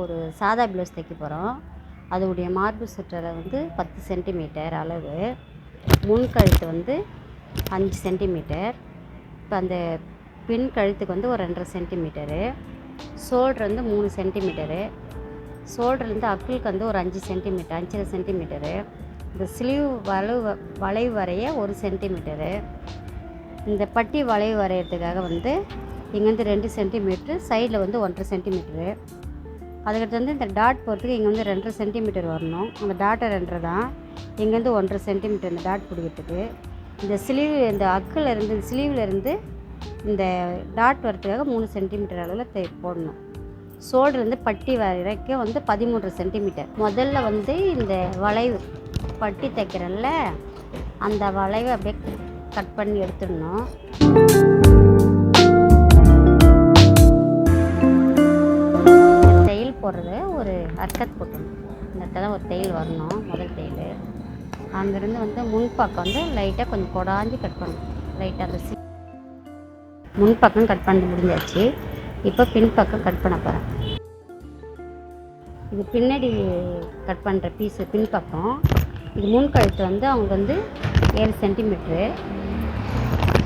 ஒரு சாதா ப்ளவுஸ் தைக்க போகிறோம் அதோடைய மார்பு சுற்றலை வந்து பத்து சென்டிமீட்டர் அளவு. முன் கழுத்து வந்து அஞ்சு சென்டிமீட்டர். இப்போ அந்த பின் கழுத்துக்கு வந்து ஒரு ரெண்டரை சென்டிமீட்டரு. ஷோல்டர் வந்து மூணு சென்டிமீட்டரு. ஷோல்டர்லேருந்து அக்கிளுக்கு வந்து ஒரு அஞ்சு சென்டிமீட்டர் அஞ்சரை சென்டிமீட்டரு. இந்த ஸ்லீவ் வளைவு வளைவு வரைய ஒரு சென்டிமீட்டரு. இந்த பட்டி வளைவு வரைகிறதுக்காக வந்து இங்கேருந்து ரெண்டு சென்டிமீட்ரு சைடில் வந்து ஒன்றரை சென்டிமீட்ரு அதுக்கடுத்து வந்து இந்த டாட் போகிறதுக்கு இங்கே வந்து ரெண்டரை சென்டிமீட்டர் வரணும். அந்த டாட்டை ரெண்டரை தான். இங்கேருந்து ஒன்றரை சென்டிமீட்டர் இந்த டாட் பிடிக்கிறதுக்கு. இந்த ஸ்லீவ் இந்த அக்கில் இருந்து இந்த ஸ்லீவில் இருந்து இந்த டாட் வரத்துக்காக மூணு சென்டிமீட்டர் அளவில் தே போடணும். ஷோல்டர்லேருந்து பட்டி வரைக்கும் வந்து பதிமூன்று சென்டிமீட்டர் முதல்ல வந்து இந்த வளைவு பட்டி தைக்கிறல்ல அந்த வளைவை அப்படியே கட் பண்ணி எடுத்துடணும். போடுறது. ஒரு அர்க்கத் போட்டுடணும் இந்த இடத்துல ஒரு தையல் வரணும் முதல் தையல் அங்கேருந்து வந்து முன்பக்கம் வந்து லைட்டாக கொஞ்சம் கொடாஞ்சி கட் பண்ணணும். லைட்டாக அந்த சி முன்பக்கம் கட் பண்ணி முடிஞ்சாச்சு. இப்போ பின்பக்கம் கட் பண்ண போகிறேன் இது பின்னாடி கட் பண்ணுற பீஸு பின்பக்கம் இது முன் கழுத்து வந்து அவங்க வந்து ஏழு சென்டிமீட்ரு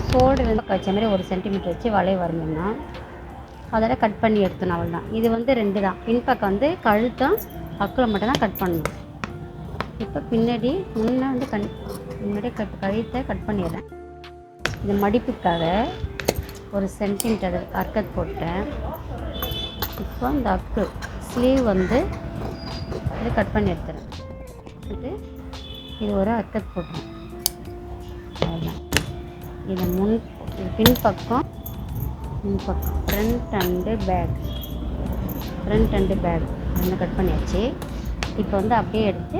ஷோல்டர் வந்து வச்ச மாதிரி ஒரு சென்டிமீட்டர் வச்சு வளைய வரணும்னா அதெல்லாம் கட் பண்ணி எடுத்தணும் அவள் தான் இது வந்து ரெண்டு தான் பின்பக்கம் வந்து கழுத்தம் அக்கில் மட்டும் தான் கட் பண்ணணும். இப்போ பின்னாடி முன்னே வந்து கண் முன்னாடி கட் கழுத்தை கட் பண்ணிடுறேன். இந்த மடிப்புக்காக ஒரு சென்டிமீட்டர் அர்க்கத் போட்டேன். இப்போ அந்த அக்கு ஸ்லீவ் வந்து இது கட் பண்ணி எடுத்துறேன். இது இது ஒரு அர்க்கத் போட்டுறேன் அவ்வளோதான் இது முன் இது பின்பக்கம் front and back front and back ரெண்டு கட் பண்ணியாச்சு. இப்போ வந்து அப்படியே எடுத்து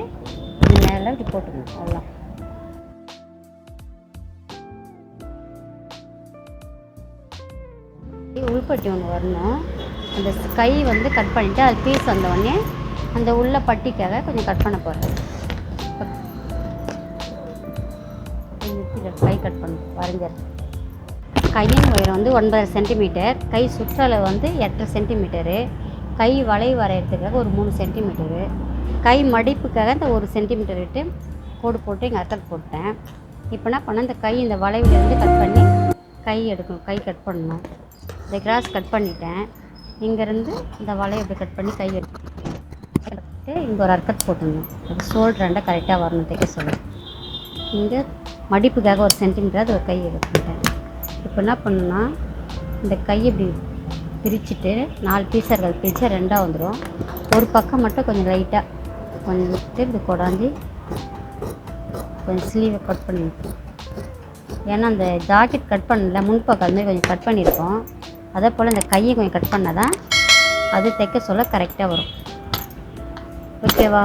இது மேலே இப்படி போட்டுக்கணும். அவ்வளோதான் உள்பட்டி ஒன்று வரணும். அந்த கை வந்து கட் பண்ணிவிட்டு அது பீஸ் வந்த அந்த உள்ள பட்டிக்காக கொஞ்சம் கட் பண்ண போகிறேன் கை கட் பண்ணணும். வரைஞ்சிடறேன் கையின் உயரம் வந்து ஒன்பது சென்டிமீட்டர். கை சுற்றளவு வந்து எட்டரை சென்டிமீட்டரு. கை வளை வரைகிறதுக்காக ஒரு மூணு சென்டிமீட்டரு. கை மடிப்புக்காக இந்த ஒரு சென்டிமீட்டர் விட்டு கோடு போட்டு இங்கே அர்த்தம் போட்டேன். இப்போ என்ன பண்ண இந்த கை இந்த வளைவுலேருந்து கட் பண்ணி கை எடுக்கணும். கை கட் பண்ணணும். இந்த கிராஸ் கட் பண்ணிட்டேன். இங்கேருந்து இந்த வளைவு இப்படி கட் பண்ணி கை எடுத்து இங்கே ஒரு அர்க்கட் போட்டுடணும். அது ஷோல்டர் ரெண்டாக கரெக்டாக வரணும் தைக்க சொல்லணும். இங்கே மடிப்புக்காக ஒரு சென்டிமீட்டர் அது ஒரு கை எடுத்துட்டேன் இப்போ என்ன பண்ணுன்னா இந்த கை இப்படி பிரிச்சுட்டு நாலு பீசர்கள் பிரித்தா ரெண்டாக வந்துடும் ஒரு பக்கம் மட்டும் கொஞ்சம் லைட்டாக கொஞ்சம் விட்டு இப்படி கொடாந்து கொஞ்சம் ஸ்லீவை கட் பண்ணியிருக்கோம் ஏன்னா அந்த ஜாக்கெட் கட் பண்ணல முன்பக்கம் அது மாதிரி கொஞ்சம் கட் பண்ணியிருக்கோம். அதே போல் இந்த கையை கொஞ்சம் கட் பண்ணால் தான் அது தைக்க சொல்ல கரெக்டாக வரும். ஓகேவா